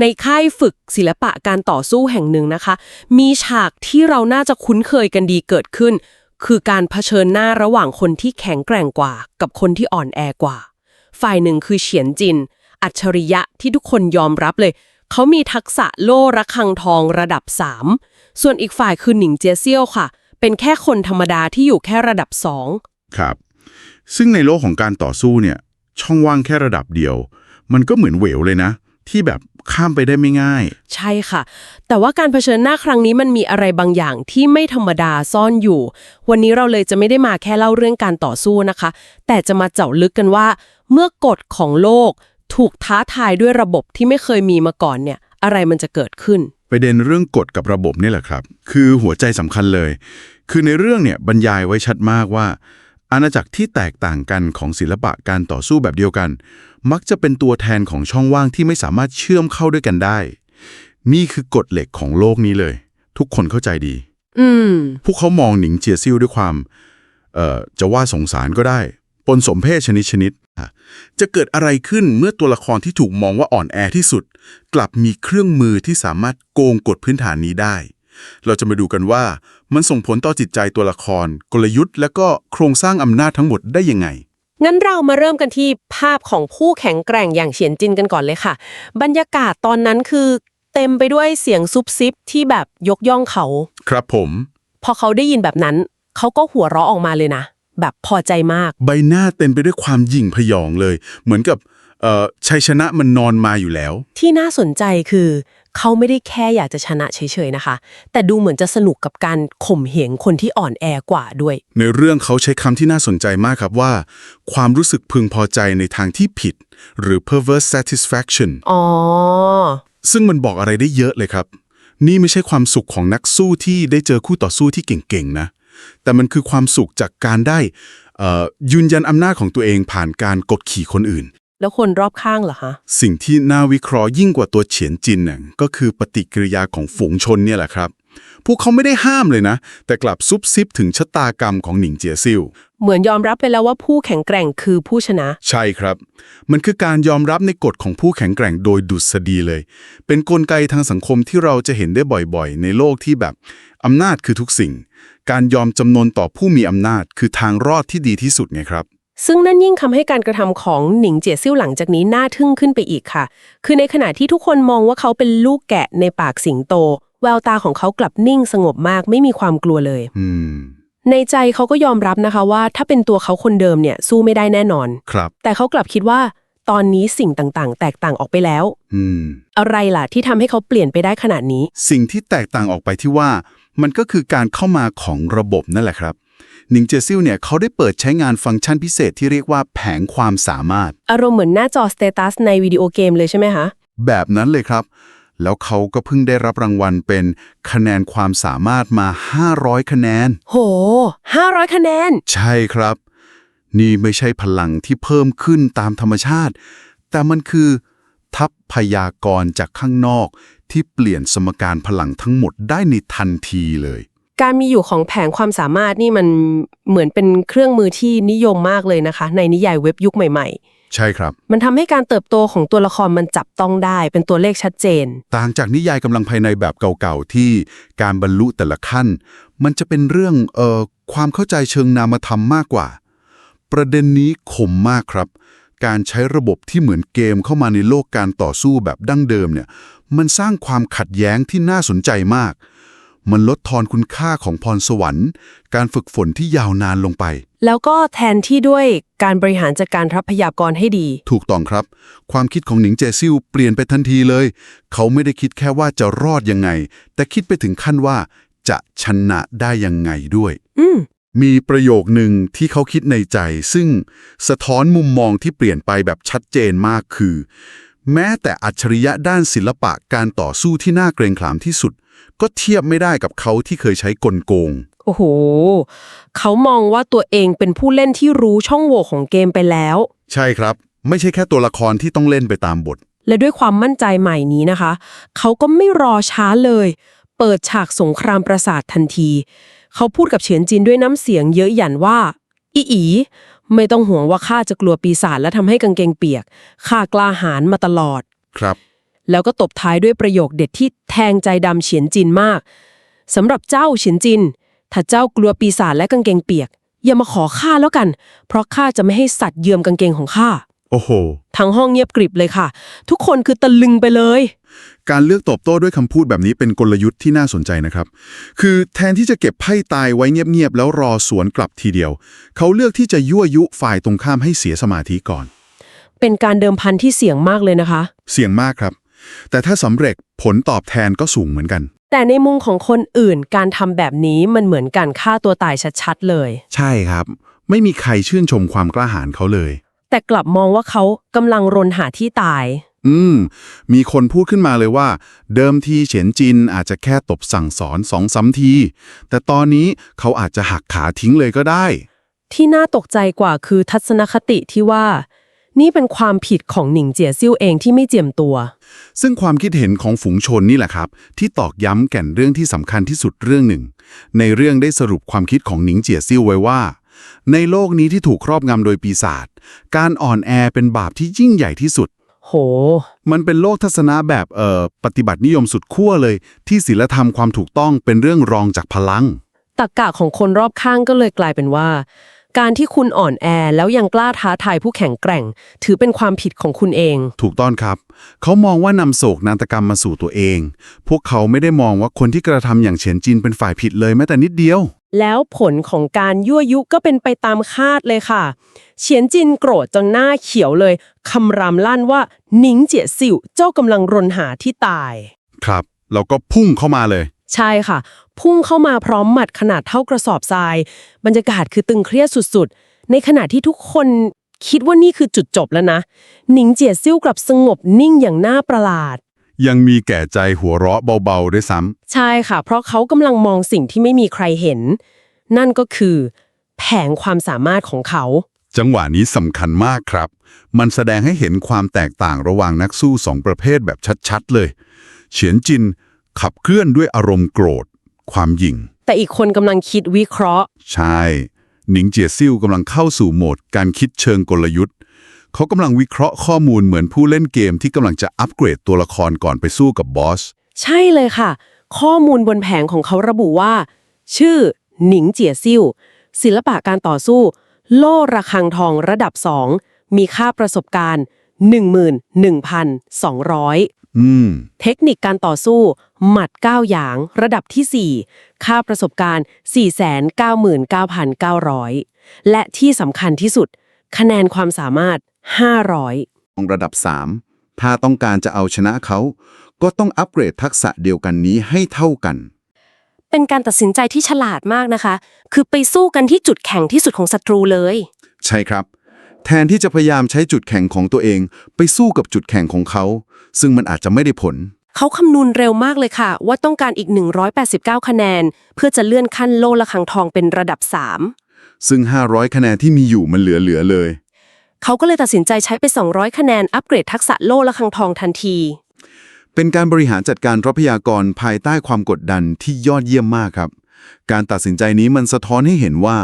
ในค่ายฝึกศิลปะการต่อสู้แห่งหนึ่งนะคะ มีฉากที่เราน่าจะคุ้นเคยกันดีเกิดขึ้น คือการเผชิญหน้าระหว่างคนที่แข็งแกร่งกว่า กับคนที่อ่อนแอกว่า ฝ่ายหนึ่งคือเฉียนจิน อัจฉริยะที่ทุกคนยอมรับเลย เขามีทักษะโล่ระฆังทองระดับ 3 ส่วนอีกฝ่ายคือหนิงเจียเซี่ยวค่ะ เป็นแค่คนธรรมดาที่อยู่แค่ระดับ2ครับ ซึ่งในโลกของการต่อสู้เนี่ยช่องว่างแค่ระดับเดียว มันก็เหมือนเหวเลยนะ ที่แบบข้ามไปได้ไม่ง่าย ใช่ค่ะ แต่ว่าการเผชิญหน้าครั้งนี้มันมีอะไรบางอย่างที่ไม่ธรรมดาซ่อนอยู่ วันนี้เราเลยจะไม่ได้มาแค่เล่าเรื่องการต่อสู้นะคะ แต่จะมาเจาะลึกกันว่า เมื่อกฎของโลกถูกท้าทายด้วยระบบที่ไม่เคยมีมาก่อนเนี่ย อะไรมันจะเกิดขึ้นประเด็นเรื่องกฎกับระบบนี่แหละครับ คือหัวใจสำคัญเลย คือในเรื่องเนี่ยบรรยายไว้ชัดมากว่า อาณาจักรที่แตกต่างกันของศิลปะการต่อสู้แบบเดียวกัน มักจะเป็นตัวแทนของช่องว่างที่ไม่สามารถเชื่อมเข้าด้วยกันได้ นี่คือกฎเหล็กของโลกนี้เลย ทุกคนเข้าใจดี อืม พวกเขามองหนิงเจียซิ่วด้วยความ เอ่อ จะว่าสงสารก็ได้ ปนสมเพศชนิดชนิดอะจะเกิดอะไรขึ้นเมื่อตัวละครที่ถูกมองว่าอ่อนแอที่สุด กลับมีเครื่องมือที่สามารถโกงกฎพื้นฐานนี้ได้ เราจะมาดูกันว่ามันส่งผลต่อจิตใจตัวละคร กลยุทธ์ และก็โครงสร้างอำนาจทั้งหมดได้ยังไง งั้นเรามาเริ่มกันที่ภาพของผู้แข็งแกร่งอย่างเฉียนจินกันก่อนเลยค่ะ บรรยากาศตอนนั้นคือ เต็มไปด้วยเสียงซุบซิบที่แบบยกย่องเขา ครับผม พอเขาได้ยินแบบนั้น เขาก็หัวเราะออกมาเลยนะ แบบพอใจมาก ใบหน้าเต็มไปด้วยความหยิ่งพยองเลย เหมือนกับเอ่อชัยชนะมันนอนมาอยู่แล้ว ที่น่าสนใจคือ เขาไม่ได้แค่อยากจะชนะเฉยๆนะคะ แต่ดูเหมือนจะสนุกกับการข่มเหงคนที่อ่อนแอกว่าด้วย ในเรื่องเขาใช้คำที่น่าสนใจมากครับว่า ความรู้สึกพึงพอใจในทางที่ผิด หรือ perverse satisfaction อ๋อ ซึ่งมันบอกอะไรได้เยอะเลยครับ นี่ไม่ใช่ความสุขของนักสู้ที่ได้เจอคู่ต่อสู้ที่เก่งๆนะ แต่มันคือความสุขจากการได้เอ่อยืนยันอำนาจของตัวเองผ่านการกดขี่คนอื่น แล้วคนรอบข้างเหรอคะ สิ่งที่น่าวิเคราะห์ยิ่งกว่าตัวเฉียนจินน่ะก็คือปฏิกิริยาของฝูงชนเนี่ยแหละครับ พวกเขาไม่ได้ห้ามเลยนะ แต่กลับซุบซิบถึงชะตากรรมของหนิงเจียซิ่วเหมือนยอมรับไปแล้วว่าผู้แข็งแกร่งคือผู้ชนะ ใช่ครับ มันคือการยอมรับในกฎของผู้แข็งแกร่งโดยดุษฎีเลย เป็นนกลไกทางสังคมที่เราจะเห็นได้บ่อยๆ ในโลกที่แบบอำนาจคือทุกสิ่ง การยอมจำนนต่อผู้มีอำนาจคือทางรอดที่ดีที่สุดไงครับ ซึ่งนั่นยิ่งทำให้การกระทำของหนิงเจียซิ่วหลังจากนี้น่าทึ่งขึ้นไปอีกค่ะ คือในขณะที่ทุกคนมองว่าเขาเป็นลูกแกะในปากสิงโต แววตาของเขากลับนิ่งสงบมากไม่มีความกลัวเลยอืมในใจเขาก็ยอมรับนะคะว่า ถ้าเป็นตัวเขาคนเดิมเนี่ยสู้ไม่ได้แน่นอน ครับ แต่เขากลับคิดว่า ตอนนี้สิ่งต่างๆ แตกต่างออกไปแล้ว อืม อะไรล่ะที่ทำให้เขาเปลี่ยนไปได้ขนาดนี้ สิ่งที่แตกต่างออกไปที่ว่า มันก็คือการเข้ามาของระบบนั่นแหละครับ หนิงเจซิลเนี่ยเขาได้เปิดใช้งานฟังก์ชันพิเศษที่เรียกว่าแผงความสามารถ อารมณ์เหมือนหน้าจอสเตตัสในวิดีโอเกมเลยใช่ไหมคะ แบบนั้นเลยครับ แล้วเขาก็เพิ่งได้รับรางวัลเป็นคะแนนความสามารถมา 500 คะแนน โห 500 คะแนน ใช่ครับ นี่ไม่ใช่พลังที่เพิ่มขึ้นตามธรรมชาติ แต่มันคือ ทัพพยากรณ์จากข้างนอกที่เปลี่ยนสมการพลังทั้งหมดได้ในทันทีเลย การมีอยู่ของแผงความสามารถนี่มันเหมือนเป็นเครื่องมือที่นิยมมากเลยนะคะ ในนิยายเว็บยุคใหม่ ใช่ครับ ๆ มันทำให้การเติบโตของตัวละครมันจับต้องได้ เป็นตัวเลขชัดเจน ต่างจากนิยายกำลังภายในแบบเก่าๆ ที่การบรรลุแต่ละขั้น มันจะเป็นเรื่องเอ่อความเข้าใจเชิงนามธรรมมากกว่า ประเด็นนี้คมมากครับ การใช้ระบบที่เหมือนเกมเข้ามาในโลกการต่อสู้แบบดั้งเดิมเนี่ยมันสร้างความขัดแย้งที่น่าสนใจมาก มันลดทอนคุณค่าของพรสวรรค์ การฝึกฝนที่ยาวนานลงไป แล้วก็แทนที่ด้วยการบริหารจัดการทรัพยากรให้ดี ถูกต้องครับ ความคิดของหนิงเจซิลเปลี่ยนไปทันทีเลย เขาไม่ได้คิดแค่ว่าจะรอดยังไง แต่คิดไปถึงขั้นว่า จะชนะได้ยังไงด้วย อืมมีประโยคหนึ่งที่เขาคิดในใจ ซึ่งสะท้อนมุมมองที่เปลี่ยนไปแบบชัดเจนมากคือ แม้แต่อัจฉริยะด้านศิลปะการต่อสู้ที่น่าเกรงขามที่สุด ก็เทียบไม่ได้กับเขาที่เคยใช้กลโกง โอ้โห เขามองว่าตัวเองเป็นผู้เล่นที่รู้ช่องโหว่ของเกมไปแล้ว ใช่ครับ ไม่ใช่แค่ตัวละครที่ต้องเล่นไปตามบท และด้วยความมั่นใจใหม่นี้นะคะ เขาก็ไม่รอช้าเลย เปิดฉากสงครามประสาททันที เขาพูดกับเฉียนจินด้วยน้ำเสียงเยอะหยันว่า อีอีไม่ต้องห่วงว่าข้าจะกลัวปีศาจและทำให้กางเกงเปียกข้ากล้าหาญมาตลอด ครับ แล้วก็ตบท้ายด้วยประโยคเด็ดที่แทงใจดำเฉียนจินมากสำหรับเจ้าเฉียนจิน ถ้าเจ้ากลัวปีศาจและกางเกงเปียก อย่ามาขอข้าแล้วกัน เพราะข้าจะไม่ให้สัตว์เยือมกางเกงของข้าโอ้โห ทั้งห้องเงียบกริบเลยค่ะ ทุกคนคือตะลึงไปเลย การเลือกตอบโต้ด้วยคำพูดแบบนี้เป็นกลยุทธ์ที่น่าสนใจนะครับ คือแทนที่จะเก็บไพ่ตายไว้เงียบๆแล้วรอสวนกลับทีเดียว เขาเลือกที่จะยั่วยุฝ่ายตรงข้ามให้เสียสมาธิก่อน เป็นการเดิมพันที่เสี่ยงมากเลยนะคะ เสี่ยงมากครับ แต่ถ้าสำเร็จผลตอบแทนก็สูงเหมือนกัน แต่ในมุมของคนอื่นการทำแบบนี้มันเหมือนการฆ่าตัวตายชัดๆเลย ใช่ครับ ไม่มีใครชื่นชมความกล้าหาญเขาเลย แต่กลับมองว่าเขากำลังรนหาที่ตาย อืม มีคนพูดขึ้นมาเลยว่า เดิมทีเฉียนจินอาจจะแค่ตบสั่งสอนสองสามที แต่ตอนนี้เขาอาจจะหักขาทิ้งเลยก็ได้ ที่น่าตกใจกว่าคือทัศนคติที่ว่า นี่เป็นความผิดของหนิงเจียซิ่วเองที่ไม่เจียมตัว ซึ่งความคิดเห็นของฝูงชนนี่แหละครับ ที่ตอกย้ำแก่นเรื่องที่สำคัญที่สุดเรื่องหนึ่ง ในเรื่องได้สรุปความคิดของหนิงเจียซิ่วไว้ว่า ในโลกนี้ที่ถูกครอบงำโดยปีศาจการอ่อนแอเป็นบาปที่ยิ่งใหญ่ที่สุด โห มันเป็นโลกทัศนะแบบเอ่อปฏิบัตินิยมสุดขั้วเลย ที่ศีลธรรมความถูกต้องเป็นเรื่องรองจากพลังตรกกะของคนรอบข้างก็เลยกลายเป็นว่า การที่คุณอ่อนแอแล้วยังกล้าท้าทายผู้แข็งแกร่ง ถือเป็นความผิดของคุณเอง ถูกต้องครับ เขามองว่านำโศกนาฏกรรมมาสู่ตัวเอง พวกเขาไม่ได้มองว่าคนที่กระทำอย่างเฉียนจินเป็นฝ่ายผิดเลยแม้แต่นิดเดียว แล้วผลของการยั่วยุก็เป็นไปตามคาดเลยค่ะ เฉียนจินโกรธจนหน้าเขียวเลยคำรามลั่นว่าหนิงเจียซิ่วเจ้ากำลังรนหาที่ตาย ครับแล้วก็พุ่งเข้ามาเลย ใช่ค่ะ พุ่งเข้ามาพร้อมหมัดขนาดเท่ากระสอบทราย บรรยากาศคือตึงเครียดสุดๆ ในขณะที่ทุกคนคิดว่านี่คือจุดจบแล้วนะ หนิงเจียซิ่วกลับสงบนิ่งอย่างน่าประหลาด ยังมีแก่ใจหัวเราะเบาๆด้วยซ้ใช่ค่ะ เพราะเขากำลังมองสิ่งที่ไม่มีใครเห็น นั่นก็คือ แผงความสามารถของเขาำจังหวะนี้สำคัญมากครับ มันแสดงให้เห็นความแตกต่างระหว่างนักสู้สองประเภทแบบชัดๆเลย เฉียนจิน ขับเคลื่อนด้วยอารมณ์โกรธ ความหยิ่ง แต่อีกคนกำลังคิดวิเคราะห์ ใช่หนิงเจียซิ่วกำลังเข้าสู่โหมดการคิดเชิงกลยุทธ์ เขากำลังวิเคราะห์ข้อมูลเหมือนผู้เล่นเกมที่กำลังจะอัปเกรดตัวละครก่อนไปสู้กับบอส ใช่เลยค่ะ ข้อมูลบนแผงของเขาระบุว่า ชื่อ หนิงเจียซิ่วศิลปะการต่อสู้ โล่ระฆังทองระดับ 2 มีค่าประสบการณ์ 11,200อืม เทคนิคการต่อสู้ หมัด 9 อย่าง ระดับที่ 4 ค่าประสบการณ์ 499,900 และที่สำคัญที่สุด คะแนนความสามารถ 500ของระดับ 3 ถ้าต้องการจะเอาชนะเขา ก็ต้องอัปเกรดทักษะเดียวกันนี้ให้เท่ากัน เป็นการตัดสินใจที่ฉลาดมากนะคะ คือไปสู้กันที่จุดแข็งที่สุดของศัตรูเลย ใช่ครับ แทนที่จะพยายามใช้จุดแข็งของตัวเอง ไปสู้กับจุดแข็งของเขา ซึ่งมันอาจจะไม่ได้ผล เขาคำนวณเร็วมากเลยค่ะ ว่าต้องการอีก 189 คะแนน เพื่อจะเลื่อนขั้นโล่ระฆังทองเป็นระดับซึ่ง 500 คะแนนที่มีอยู่มันเหลือๆเลย3เขาก็เลยตัดสินใจใช้ไป 200 คะแนนอัปเกรดทักษะโล่ระฆังทองทันที เป็นการบริหารจัดการทรัพยากรภายใต้ความกดดันที่ยอดเยี่ยมมากครับ การตัดสินใจนี้มันสะท้อนให้เห็นว่า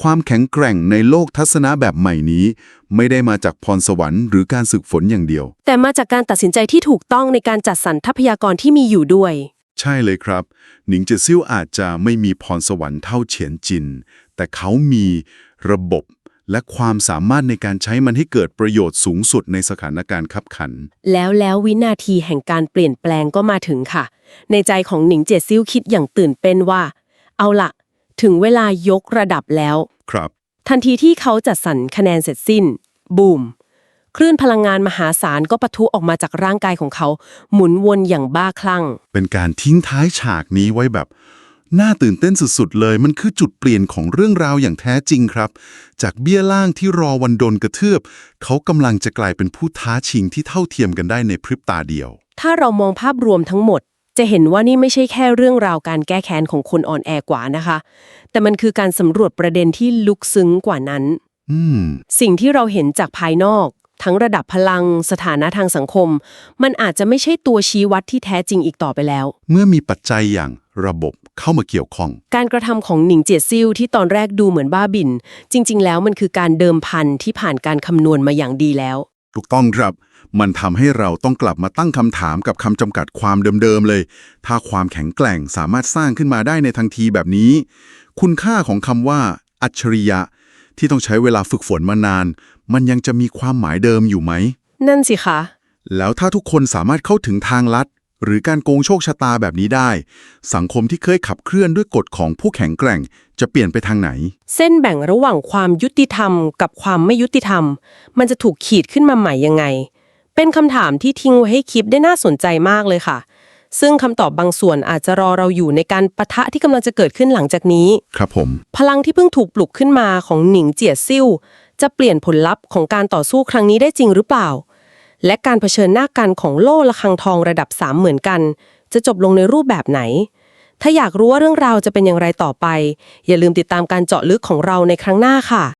ความแข็งแกร่งในโลกทัศนะแบบใหม่นี้ ไม่ได้มาจากพรสวรรค์หรือการฝึกฝนอย่างเดียว แต่มาจากการตัดสินใจที่ถูกต้องในการจัดสรรทรัพยากรที่มีอยู่ด้วย ใช่เลยครับ หนิงเจยซิ่วอาจจะไม่มีพรสวรรค์เท่าเฉียนจิน แต่เขามีระบบและความสามารถในการใช้มันให้เกิดประโยชน์สูงสุดในสถานการณ์ขับขัน แล้วแล้ววินาทีแห่งการเปลี่ยนแปลงก็มาถึงค่ะ ในใจของหนิงเจียซิ่วคิดอย่างตื่นเต้นว่า เอาละถึงเวลายกระดับแล้ว ครับ ทันทีที่เขาจัดสรรคะแนนเสร็จสิ้น บูม คลื่นพลังงานมหาศาลก็ปะทุออกมาจากร่างกายของเขา หมุนวนอย่างบ้าคลั่ง เป็นการทิ้งท้ายฉากนี้ไว้แบบ น่าตื่นเต้นสุดๆ เลย มันคือจุดเปลี่ยนของเรื่องราวอย่างแท้จริงครับ จากเบี้ยล่างที่รอวันโดนกระเทือบ เขากำลังจะกลายเป็นผู้ท้าชิงที่เท่าเทียมกันได้ในพริบตาเดียว ถ้าเรามองภาพรวมทั้งหมด จะเห็นว่านี่ไม่ใช่แค่เรื่องราวการแก้แค้นของคนอ่อนแอกว่านะคะ แต่มันคือการสำรวจประเด็นที่ลึกซึ้งกว่านั้น อืม สิ่งที่เราเห็นจากภายนอก ทั้งระดับพลัง สถานะทางสังคม มันอาจจะไม่ใช่ตัวชี้วัดที่แท้จริงอีกต่อไปแล้ว เมื่อมีปัจจัยอย่างระบบเข้ามาเกี่ยวข้อง การกระทำของหนิงเจียซิ่วที่ตอนแรกดูเหมือนบ้าบินจริง ๆ แล้วมันคือการเดิมพันที่ผ่านการคำนวณมาอย่างดีแล้ว ถูกต้องครับ มันทำให้เราต้องกลับมาตั้งคำถามกับคำจำกัดความเดิมๆเลย ถ้าความแข็งแกร่งสามารถสร้างขึ้นมาได้ในทันทีแบบนี้ คุณค่าของคำว่า อัจฉริยะ ที่ต้องใช้เวลาฝึกฝนมานาน มันยังจะมีความหมายเดิมอยู่ไหม นั่นสิคะ แล้วถ้าทุกคนสามารถเข้าถึงทางลัด หรือการโกงโชคชะตาแบบนี้ได้ สังคมที่เคยขับเคลื่อนด้วยกฎของผู้แข็งแกร่ง จะเปลี่ยนไปทางไหน เส้นแบ่งระหว่างความยุติธรรม กับความไม่ยุติธรรม มันจะถูกขีดขึ้นมาใหม่ยังไง เป็นคำถามที่ทิ้งไว้ให้คิดได้น่าสนใจมากเลยค่ะ ซึ่งคำตอบบางส่วนอาจจะรอเราอยู่ในการปะทะที่กำลังจะเกิดขึ้นหลังจากนี้ ครับผม พลังที่เพิ่งถูกปลุกขึ้นมาของหนิงเจียซิ่วจะเปลี่ยนผลลัพธ์ของการต่อสู้ครั้งนี้ได้จริงหรือเปล่า และการเผชิญหน้ากันของโล่ระฆังทองระดับ 3 เหมือนกัน จะจบลงในรูปแบบไหน ถ้าอยากรู้ว่าเรื่องราวจะเป็นอย่างไรต่อไป อย่าลืมติดตามการเจาะลึกของเราในครั้งหน้าค่ะ